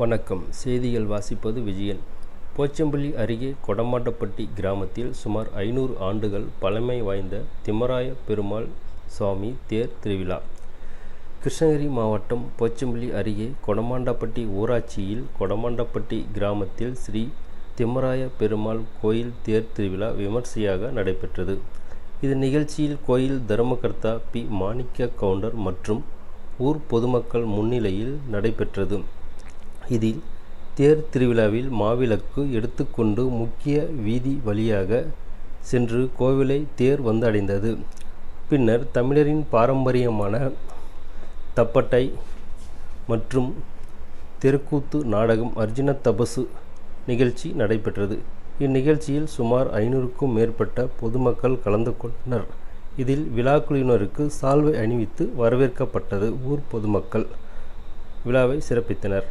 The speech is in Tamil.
வணக்கம். செய்திகள் வாசிப்பது விஜயன். போச்சம்பள்ளி அருகே கொடமாட்டப்பட்டி கிராமத்தில் சுமார் ஐநூறு ஆண்டுகள் பழமை வாய்ந்த திம்மராய பெருமாள் சுவாமி தேர் திருவிழா. கிருஷ்ணகிரி மாவட்டம் போச்சம்பள்ளி அருகே கொடமாண்டப்பட்டி ஊராட்சியில் கொடமாண்டப்பட்டி கிராமத்தில் ஸ்ரீ திம்மராய பெருமாள் கோயில் தேர் திருவிழா விமர்சையாக நடைபெற்றது. இது நிகழ்ச்சியில் கோயில் தர்மகர்த்தா பி. மாணிக்க கவுண்டர் மற்றும் ஊர் பொதுமக்கள் முன்னிலையில் நடைபெற்றது. இதில் தேர் திருவிழாவில் மாவிளக்கு எடுத்துக்கொண்டு முக்கிய வீதி வழியாக சென்று கோவிலை தேர் வந்தடைந்தது. பின்னர் தமிழரின் பாரம்பரியமான தப்பட்டை மற்றும் தெருக்கூத்து நாடகம் அர்ஜுன தபசு நிகழ்ச்சி நடைபெற்றது. இந்நிகழ்ச்சியில் சுமார் ஐநூறுக்கும் மேற்பட்ட பொதுமக்கள் கலந்து கொண்டனர். இதில் விழாக்குழுவினருக்கு சால்வை அணிவித்து வரவேற்கப்பட்டது ஊர் பொதுமக்கள். விழாவை சிறப்பித்தனர்.